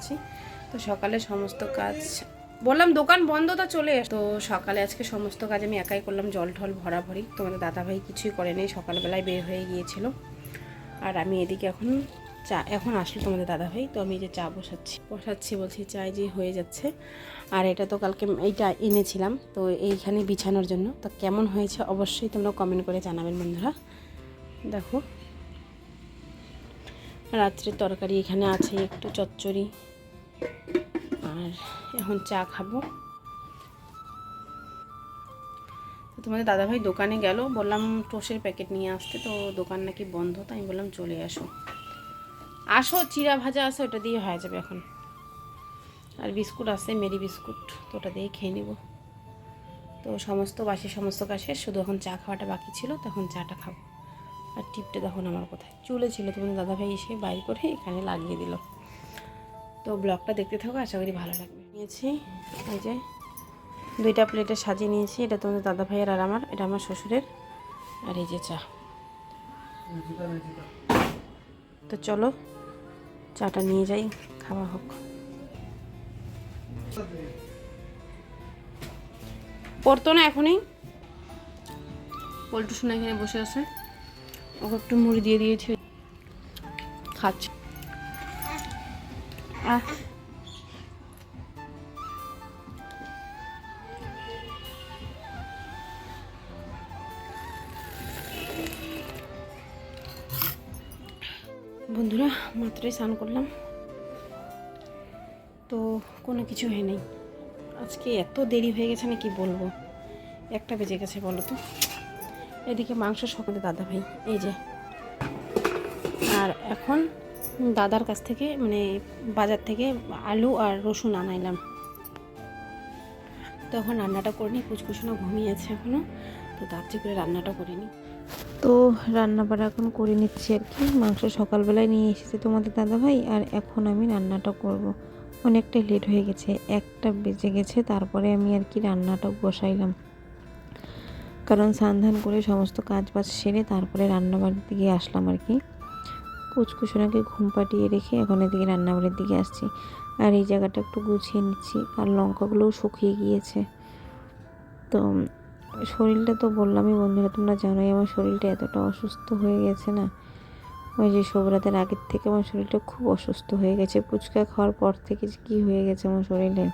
আছি তো সকালে সমস্ত কাজ বললাম দোকান বন্ধ তো চলে তো সকালে আজকে সমস্ত কাজ আমি একাই করলাম, জল ঠল ভরাভরি। তোমাদের দাদাভাই কিছুই করেনি সকালবেলায় বের হয়ে গিয়েছিল। আর আমি এদিকে এখন চা, এখন আসলো তোমাদের দাদাভাই। তো আমি যে চা বসাচ্ছি। বসাচ্ছি বলছি, চাই যে হয়ে যাচ্ছে। আর এটা তো কালকে এইটা এনেছিলাম, তো এইখানে বিছানোর জন্য। তো কেমন হয়েছে অবশ্যই তোমরা কমেন্ট করে জানাবেন বন্ধুরা। দেখো রাত্রের তরকারি এখানে আছে, একটু চচ্চড়ি। আর এখন চা খাব। তোমাদের দাদাভাই দোকানে গেল, বললাম টোসের প্যাকেট নিয়ে আসতে, তো দোকান নাকি বন্ধ, তাই আমি বললাম চলে আসো। আসো, চিরা ভাজা আছে, ওটা দিয়ে হয়ে যাবে এখন। আর বিস্কুট আছে, মেরি বিস্কুট, তো ওটা দিয়ে খেয়ে নিব। তো সমস্ত, বাসি সমস্ত শেষ, শুধু এখন চা খাওয়াটা বাকি ছিল, তখন চাটা খাব। আর টিপটা তখন আমার কোথায়। চুলে ছিল, তোমাদের দাদাভাই এসে বাইর করে এখানে লাগিয়ে দিল। তো ব্লগটা দেখতে থাকো আশা করি ভালো লাগবে। নিয়েছি। এই যে দুইটা প্লেটে সাজিয়ে নিয়েছি এটা তোমাদের দাদা ভাইয়ের আর আমার এটা আমার শ্বশুরের আর এই যে চা। তো চলো চাটা নিয়ে যাই খাওয়া হোক। পড়তো না এখনই? পল্টু শোনা এখানে বসে আছে। ওকে একটু মুড়ি দিয়ে দিয়েছি। খাচ্ছে। বন্ধুরা, মাত্রই স্নান করলাম। তো কোনো কিছু হয় নাই। আজকে এত দেরি হয়ে গেছে না কি বলব? একটা বেজে গেছে, বলো তো। এদিকে মাংস সকালে দাদা ভাই এই যে। আর এখন দাদার কাছ থেকে মানে বাজার থেকে আলু আর রসুন আনাইলাম। তো এখন রান্নাটা করে নিই কুচকুচুনো ঘুমিয়েছে এখনও তো তার চেয়ে করে রান্নাটা করে নিই তো রান্না বাড়া এখন করে নিচ্ছি আর কি, মাংস সকালবেলায় নিয়ে এসেছে তোমাদের দাদাভাই, আর এখন আমি রান্নাটা করব। অনেকটা লেট হয়ে গেছে, একটা বেজে গেছে, তারপরে আমি আর কি রান্নাটা বসাইলাম। কারণ সান্ধান করে সমস্ত কাজ বাজ সেরে তারপরে রান্নাবাড়ির দিকে আসলাম আর কি। কুচকুচোনাকে ঘুম পাটিয়ে রেখে এখন এদিকে রান্নাবাড়ির দিকে আসছি। আর এই জায়গাটা একটু গুছিয়ে নিচ্ছি। আর লঙ্কাগুলোও শুকিয়ে গিয়েছে। তো শরীরটা তো বললামই বন্ধুরা, তোমরা জানোই আমার শরীরটা এতটা অসুস্থ হয়ে গেছে না। ওই যে সবরাতের আগের থেকে আমার শরীরটা খুব অসুস্থ হয়ে গেছে। ফুচকা খাওয়ার পর থেকে যে কী হয়ে গেছে আমার শরীরে।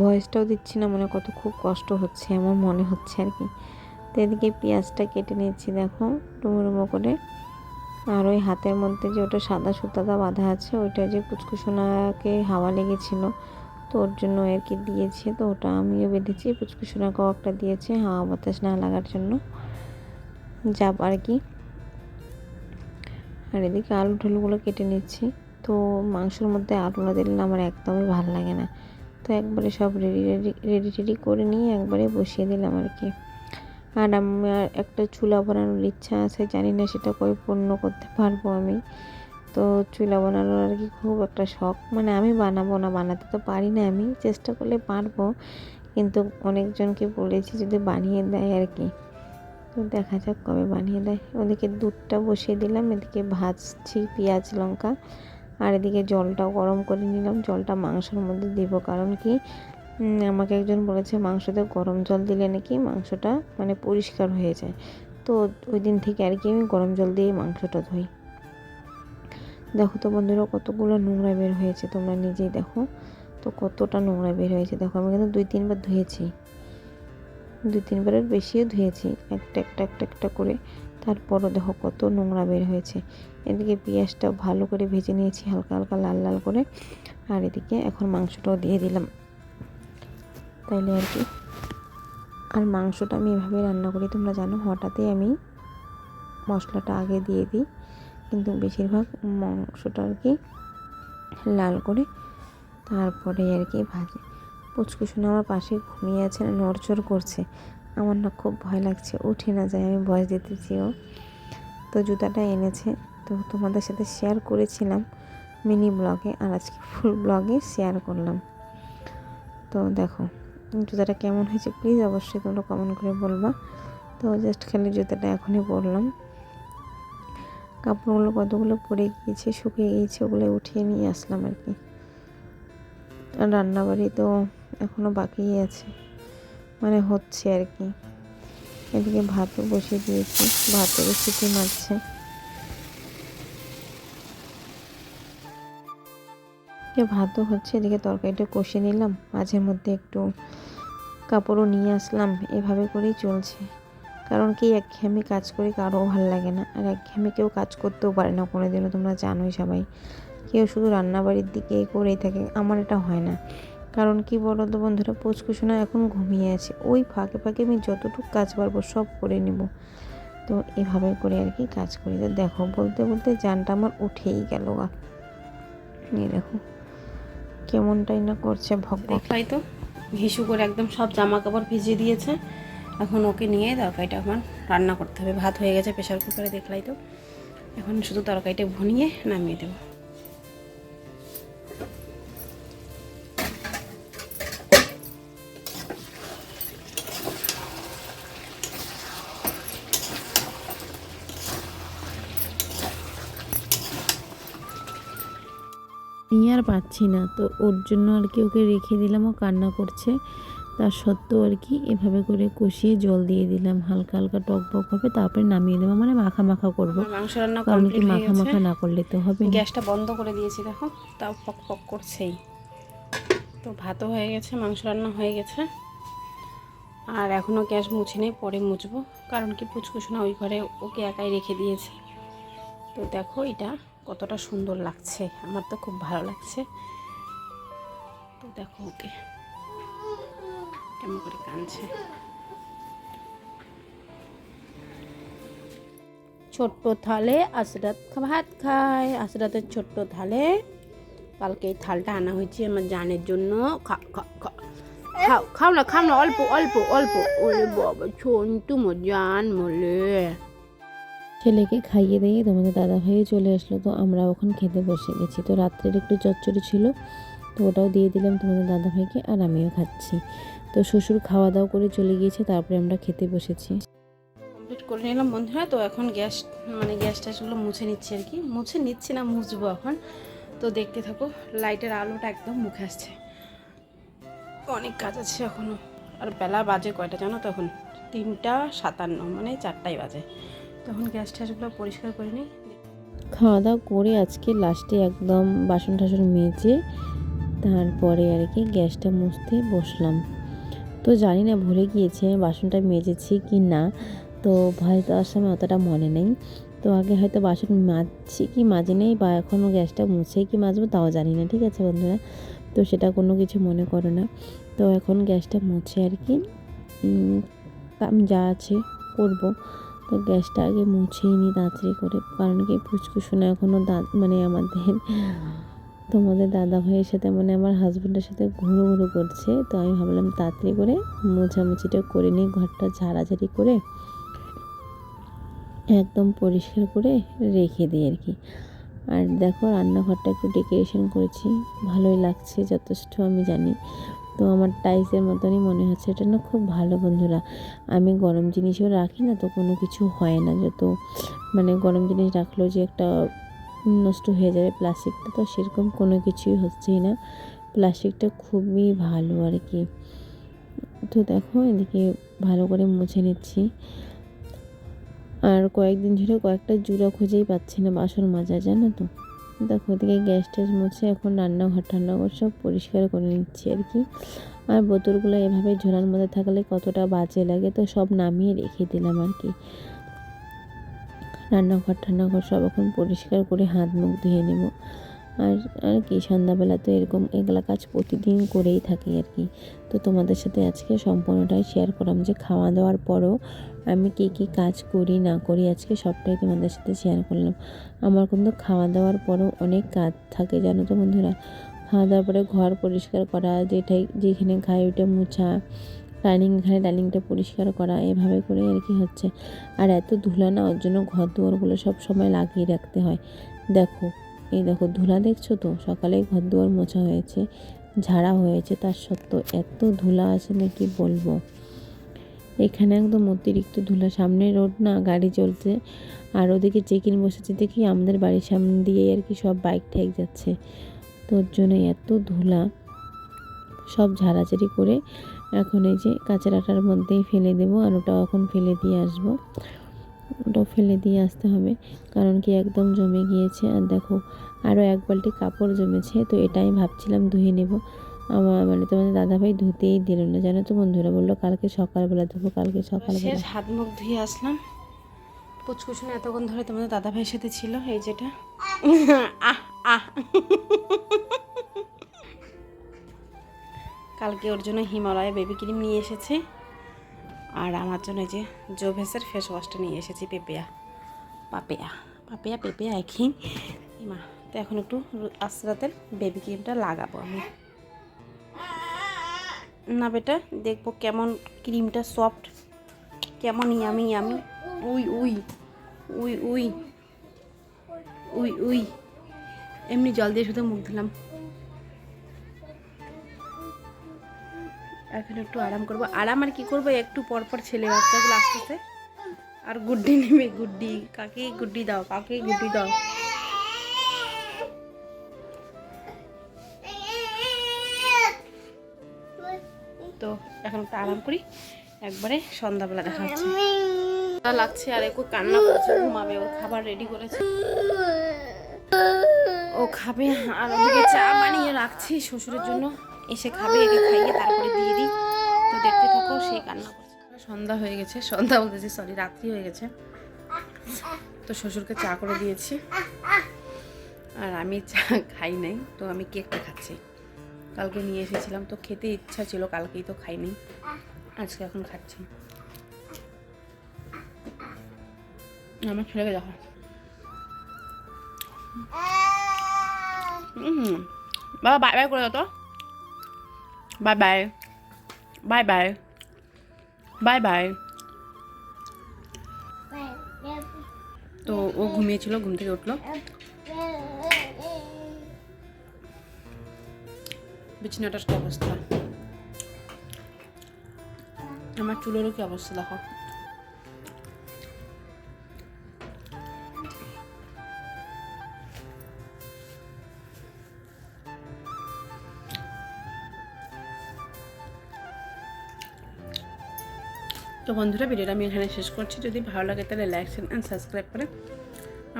ভয়েসটাও দিচ্ছি না, মনে কত খুব কষ্ট হচ্ছে আমার মনে হচ্ছে আর কি। তো এদিকে পেঁয়াজটা কেটে নিচ্ছি, দেখো ডুমো ডুমো করে। আর ওই হাতের মধ্যে যে ওটা সাদা সুতাটা বাঁধা আছে, ওইটা যে পুচকুসোনাকে হাওয়া লেগেছিলো, তো ওর জন্য আর কি দিয়েছে। তো ওটা আমিও বেঁধেছি পুচকুসোনাকেও একটা দিয়েছে হাওয়া বাতাস না লাগার জন্য। যাব আর কি। আর এদিকে আলু ঠুলুগুলো কেটে নিচ্ছি। তো মাংসের মধ্যে আলু না দিলে আমার একদমই ভালো লাগে না। তো একবারে সব রেডি রেডি রেডি টেডি করে নিয়ে একবারে বসিয়ে দিলাম আর কি। আর আমার একটা চুলা বানানোর ইচ্ছা আছে, জানি না সেটা কই পূর্ণ করতে পারব আমি। তো চুলা বানানোর আর কি খুব একটা শখ। মানে আমি বানাবো না, বানাতে তো পারি না আমি, চেষ্টা করলে পারব। কিন্তু অনেকজনকে বলেছি যদি বানিয়ে দেয় আর কি। তো দেখা যাক কবে বানিয়ে দেয়। ওদিকে দুধটা বসিয়ে দিলাম, এদিকে ভাজছি পেঁয়াজ, লঙ্কা। আর এদিকে জলটাও গরম করে নিলাম। জলটা মাংসের মধ্যে দিব। কারণ কি আমাকে একজন বলেছে, মাংসতে গরম জল দিলে নাকি মাংসটা মানে পরিষ্কার হয়ে যায়? তো ওই দিন থেকে আর কি আমি গরম জল দিয়ে মাংসটা ধুই। দেখো তো বন্ধুরা, কতগুলো নোংরা বের হয়েছে, তোমরা নিজেই দেখো। তো কতটা নোংরা বের হয়েছে, দেখো আমি কিন্তু দুই তিনবার ধুয়েছি। দুই তিনবারের বেশিও ধুয়েছি, একটা একটা একটা একটা করে। তারপরও দেখো কত নোংরা বের হয়েছে। এদিকে পেঁয়াজটা ভালো করে ভেজে নিয়েছি, হালকা হালকা লাল লাল করে। আর এদিকে এখন মাংসটাও দিয়ে দিলাম। তাইলে আর কি। আর মাংসটা আমি এভাবে রান্না করি, তোমরা জানো, হঠাৎই আমি মশলাটা আগে দিয়ে দিই। কিন্তু বেশিরভাগ মাংসটা আর কি লাল করে তারপরে আর কি ভাজি। পুচকুসোনা আমার পাশে ঘুমিয়ে আছে, নড়চড় করছে। আমার না খুব ভয় লাগছে, উঠে না যায়, আমি ভয় দিতেছিও তো জুতাটা এনেছে, তো তোমাদের সাথে শেয়ার করেছিলাম মিনি ব্লগে আর আজকে ফুল ব্লগে শেয়ার করলাম। তো দেখো জুতাটা কেমন হয়েছে প্লিজ অবশ্যই তোমরা কমেন্ট করে বলবা। তো জাস্ট খালি জুতাটা এখনই পরলাম। কাপড়গুলো কতগুলো পরে গিয়েছে, শুকিয়ে গিয়েছে ওগুলো উঠিয়ে নিয়ে আসলাম আর কি। আর রান্নাবাড়ি তো এখনও বাকিই আছে। মানে হচ্ছে আর কি। এদিকে ভাতও বসিয়ে দিয়েছি ভাতের সিটি মারছে ভাতও হচ্ছে, এদিকে তরকারিটা কষে নিলাম, মাঝের মধ্যে একটু কাপড়ও নিয়ে আসলাম, এভাবে করেই চলছে। কারণ কি, একঘেয়েমি কাজ করে কারও ভালো লাগে না। আর একঘেয়েমি কেউ কাজ করতেও পারে না কোনো দিনও তোমরা জানোই সবাই। কেউ শুধু রান্নাবাড়ির দিকে করেই থাকে, আমার এটা হয় না। কারণ কি বলো তো বন্ধুরা পুচকুসোনা এখন ঘুমিয়ে আছে। ওই ফাঁকে ফাঁকে আমি যতটুকু কাজ পারব সব করে নেব। তো এভাবে করে আর কি কাজ করি। তো দেখো, বলতে বলতে জানটা আমার উঠেই গেল গা। এই দেখো, কেমনটাই না করছে দেখলাই তো। ঘিসু করে একদম সব জামা কাপড় ভিজিয়ে দিয়েছে। এখন ওকে নিয়ে তরকারিটা এখন রান্না করতে হবে। ভাত হয়ে গেছে প্রেশার কুকারে দেখলাই তো। এখন শুধু তরকারিটা ভুনিয়ে নামিয়ে দেবো। নিয়ে আর পাচ্ছি না। তো ওর জন্য আর কি ওকে রেখে দিলাম ও কান্না করছে। তার সত্ত্বেও আর কি এভাবে করে কষিয়ে জল দিয়ে দিলাম হালকা হালকা টক বক হবে তারপরে নামিয়ে দেবো। মানে মাখা মাখা করব মাংস রান্না কারণ কি মাখা মাখা না করলে তো হবে গ্যাসটা বন্ধ করে দিয়েছি দেখো। তাও পক পক করছেই। তো ভাতও হয়ে গেছে মাংস রান্না হয়ে গেছে। আর এখনও গ্যাস মুছে নেই পরে মুছবো। কারণ কি পুচকুসোনা ওই ঘরে ওকে একাই রেখে দিয়েছি। তো দেখো এটা কতটা সুন্দর লাগছে। আমার তো খুব ভালো লাগছে। তো দেখো ওকে। কেমন করে কাঁদছে। ছোট্ট থালে আশরাত ভাত খায়। আশরাতের ছোট্ট থালে কালকে এই থালটা আনা হয়েছে আমার জানের জন্য। খাও খাও না খাও না, অল্প অল্প অল্প। ওরে বাবা, ছন্টু মোর জান মলে ছেলেকে খাইয়ে দিয়ে তোমাদের দাদা ভাই চলে আসলো, তো আমরা ওখান খেতে বসে গেছি। তো রাত্রের একটু চচ্চড়ি ছিল, তো ওটাও দিয়ে দিলাম তোমাদের দাদা ভাইকে আর আমিও খাচ্ছি। তো শ্বশুর খাওয়া দাওয়া করে চলে গিয়েছে, তারপরে আমরা খেতে বসেছি। কমপ্লিট করে নিলাম বন্ধুরা, তো এখন গ্যাস মানে গ্যাস ট্যাসগুলো মুছে নিচ্ছি আর কি। মুছে নিচ্ছি না, মুছবো এখন। তো দেখতে থাকো, লাইটের আলোটা একদম মুখে আসছে। অনেক কাজ আছে এখনও আর বেলা বাজে কয়টা জানো তখন? তিনটা সাতান্ন মানে চারটাই বাজে। তখন গ্যাস ট্যাসগুলো পরিষ্কার করে নিই। খাওয়া দাওয়া করে আজকে লাস্টে একদম বাসন টাসন মেজে তারপরে আর কি গ্যাসটা মুছতে বসলাম। তো জানি না ভুলে গিয়েছে বাসনটা মেজেছি কি না। তো ভয় দেওয়ার সময় অতটা মনে নেই। তো আগে হয়তো বাসন মাজছি কি মাজি নেই বা এখনও গ্যাসটা মুছে কি মাজবো তাও জানি না, ঠিক আছে বন্ধুরা? তো সেটা কোনো কিছু মনে করো না। তো এখন গ্যাসটা মুছে আর কি যা আছে করব। তো গ্যাসটা আগে মুছেই নিই, তাড়াতাড়ি করে। কারণ কি ফুচকুসোনা এখনও দাঁত মানে আমাদের, তোমাদের দাদা ভাইয়ের সাথে মানে আমার হাজব্যান্ডের সাথে ঘুরো ঘুরো করছে। তো আমি ভাবলাম তাড়াতাড়ি করে মোছামুছিটা করে নিই, ঘরটা ঝাড়াঝাড়ি করে একদম পরিষ্কার করে রেখে দিই আর কি। আর দেখো, রান্নাঘরটা একটু ডেকোরেশন করেছি। ভালোই লাগছে, যথেষ্ট আমি জানি। তো আমার টাইসের মতনই মনে হচ্ছে। এটা না খুব ভালো বন্ধুরা। আমি গরম জিনিসও রাখি না তো কোনো কিছু হয় না। যত মানে গরম জিনিস রাখলেও যে একটা নষ্ট হয়ে যাবে প্লাস্টিকটা, তো সেরকম কোনো কিছুই হচ্ছেই না। প্লাস্টিকটা খুবই ভালো আর কি। তো দেখো, এদিকে ভালো করে মুছে নিচ্ছি। আর কয়েকদিন ধরে কয়েকটা জুড়া খুঁজেই পাচ্ছি না বাসন মাজা, জানো তো? দেখো ওদিকে গ্যাস ট্যাস মুছে এখন রান্নাঘর টান্নাঘর সব পরিষ্কার করে নিচ্ছি আর কি। আর বোতলগুলো এভাবে ঝোলার মধ্যে থাকলে কতটা বাজে লাগে তো সব নামিয়ে রেখে দিলাম আর কি। রান্নাঘর টান্নাঘর সব এখন পরিষ্কার করে হাত মুখ ধুয়ে নেব। আর আর কি, সন্ধ্যাবেলা তো এরকম এগুলা কাজ প্রতিদিন করেই থাকি আর কি। তো তোমাদের সাথে আজকে সম্পূর্ণটাই শেয়ার করলাম যে খাওয়া দাওয়ার পরও আমি কী কী কাজ করি, না করি, আজকে সবটাই তোমাদের সাথে শেয়ার করলাম। আমার কিন্তু খাওয়া দাওয়ার পরেও অনেক কাজ থাকে, জানো তো বন্ধুরা। খাওয়া দাওয়ার পরে ঘর পরিষ্কার করা, যেটাই, যেখানে খাই ওইটা মুছা ডাইনিং এখানে ডাইনিংটা পরিষ্কার করা, এভাবে করে আর কি হচ্ছে। আর এত ধুলা না, ওর জন্য ঘর দুয়ারগুলো সব সময় লাগিয়ে রাখতে হয়। দেখো, এই দেখো, ধুলা দেখছ তো? সকালে ঘর দুয়ার মোছা হয়েছে, ঝাড়া হয়েছে, তার সত্ত্বেও এত ধুলা আছে না কি বলব? এখানে একদম অতিরিক্ত ধুলা, সামনে রোড না, গাড়ি চলছে। আর ওদিকে চেকিং বসেছে, দেখি আমাদের বাড়ির সামনে দিয়ে আর কি সব বাইক ঠেক যাচ্ছে। তোর জন্য এত ধুলা। সব ঝাড়াঝাড়ি করে এখন এই যে কাঁচরাটার মধ্যেই ফেলে দেবো আর ওটাও এখন ফেলে দিয়ে আসব। ওটাও ফেলে দিয়ে আসতে হবে, কারণ কি একদম জমে গিয়েছে। আর দেখো, আরও এক বালতি কাপড় জমেছে, তো এটাই ভাবছিলাম ধুয়ে নেব। আমার মানে তোমাদের দাদাভাই ধুতেই দিল না। জানো তো বন্ধুরা বলল, কালকে সকালবেলা ধুবো, কালকে সকালবেলা। হাত মুখ ধুয়ে আসলাম। পুচকুচুনে এতক্ষণ ধরে তোমাদের দাদা ভাইয়ের সাথে ছিল, এই যেটা। আহ আহ। কালকে ওর জন্য হিমালয় বেবি ক্রিম নিয়ে এসেছে, আর আমার জন্য যে জোভেসের ফেস ওয়াশটা নিয়ে এসেছি, পেপেয়া। পাপেয়া পাপেয়া, পেপেয়া, একই। মা, তো এখন একটু আশ্রাতের বেবি ক্রিমটা লাগাবো আমি। না বেটা, দেখব কেমন ক্রিমটা সফট কেমন ইয়ামি ইয়ামি উই উই উই উই উই উই। এমনি জল দিয়ে শুধু মুখ ধুলাম। এখন একটু আরাম করব। আরাম আর কি করব, একটু পর পর ছেলে বাচ্চাগুলো আসতেছে আর গুড্ডি নেবে, গুড্ডি, কাকে গুড্ডি দাও, কাকে গুড্ডি দাও। তো এখন একটু আরাম করি। একবারে সন্ধ্যাবেলা দেখা হচ্ছে। লাগছে আর একটু কান্না করছে, ঘুমাবে, ওর খাবার রেডি করেছে। ও খাবে, আর ওদিকে চা বানিয়ে রাখছি শ্বশুরের জন্য। এসে খাবে, একে খাইয়ে তারপরে দিয়ে দিই। তো দেখতে থাকো সেই কান্না করছে। সন্ধ্যা হয়ে গেছে, সন্ধ্যা বলতেছি সরি রাত্রি হয়ে গেছে। তো শ্বশুরকে চা করে দিয়েছি। আর আমি চা খাই নাই, তো আমি কেকটা খাচ্ছি। কালকে নিয়ে এসেছিলাম, তো খেতে ইচ্ছা ছিল, কালকেই তো খাইনি। আজকে এখন খাচ্ছি। আমার ছেলেকে দেখো। বাবা বাই বাই করে দাও তো। Bye bye bye bye bye bye তো ও ঘুমিয়েছিল, ঘুম থেকে উঠল। বিছানাটার কি অবস্থা? আমার চুলেরও কি অবস্থা দেখো। তো বন্ধুরা, ভিডিওটা আমি এখানে শেষ করছি। যদি ভালো লাগে তাহলে লাইক অ্যান্ড সাবস্ক্রাইব করে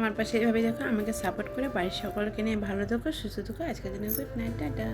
আমার পাশে এইভাবে দেখো, আমাকে সাপোর্ট করে বাড়ির সকলকে নিয়ে ভালো থাকো, সুস্থ থাকো। আজকের দিনে গুড নাইট টাটা।